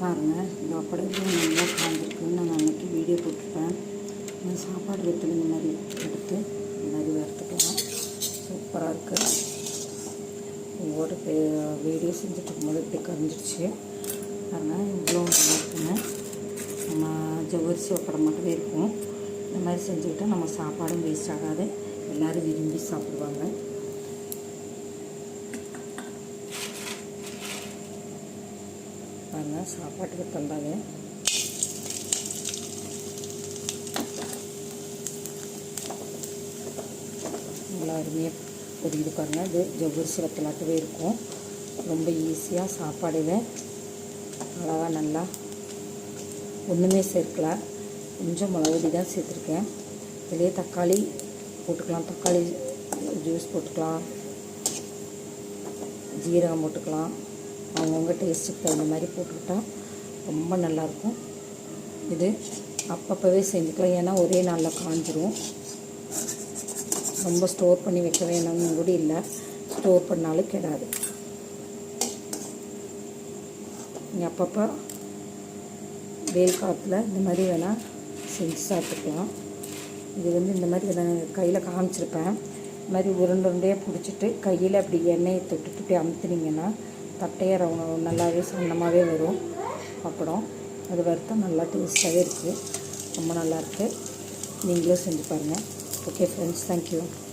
பாருங்கள் இந்த அப்படத்தில் நல்லா காய்ஞ்சிருக்குன்னு நான் அன்றைக்கி வீடியோ போட்டிருப்பேன். சாப்பாடு வெத்தில் இந்த மாதிரி எடுத்து இந்த மாதிரி வறுத்துக்கலாம் சூப்பராக இருக்குது ஒவ்வொரு வீடியோ செஞ்சுட்டு இருக்கும்போது இப்படி கரைஞ்சிருச்சு. பாருங்கள் இவ்வளோ நல்லா இருக்குங்க. நம்ம ஜவரிசி அப்படம் மட்டுமே இருக்கும். இந்த மாதிரி செஞ்சுக்கிட்டால் நம்ம சாப்பாடும் வேஸ்ட் ஆகாது. எல்லோரும் விரும்பி சாப்பிடுவாங்க. பாருங்கள் சாப்பாட்டுக்கு தந்தாங்க. நல்லா அருமையாக பொரியுது பாருங்கள் இது ஜவ்வரிசியில் வத்தலாட்டவே இருக்கும். ரொம்ப ஈஸியாக சாப்பாடில் அழகாக நல்லா ஒன்றுமே சேர்க்கல. கொஞ்சம் மிளகுடி தான் சேர்த்துருக்கேன். இதுலேயே தக்காளி போட்டுக்கலாம். தக்காளி ஜூஸ் போட்டுக்கலாம். ஜீரகம் போட்டுக்கலாம். அவங்கவுங்க டேஸ்ட்டுக்கு தகுந்த மாதிரி போட்டுக்கிட்டா ரொம்ப நல்லாயிருக்கும். இது அப்பப்போவே செஞ்சுக்கலாம். ஏன்னா ஒரே நாளில் காஞ்சிரும். ரொம்ப ஸ்டோர் பண்ணி வைக்க வேணும்னு கூட இல்லை. ஸ்டோர் பண்ணாலும் கெடாது. நீங்கள் அப்பப்போ வெயில் காலத்தில் இந்த மாதிரி வேணால் செஞ்சு சாப்பிட்டுக்கலாம். இது வந்து இந்த மாதிரி நான் கையில் காமிச்சிருப்பேன். இந்த மாதிரி உருண்டை உருண்டையாக பிடிச்சிட்டு கையில் அப்படி எண்ணெயை தொட்டு தொட்டி அமுத்துனீங்கன்னா தட்டையாக நல்லாவே சன்னமாகவே வரும். அப்படம் அது வறுத்தால் நல்லா டேஸ்ட்டாகவே இருக்குது ரொம்ப நல்லாயிருக்கு நீங்களும் செஞ்சு பாருங்கள் ஓகே ஃப்ரெண்ட்ஸ் தேங்க்யூ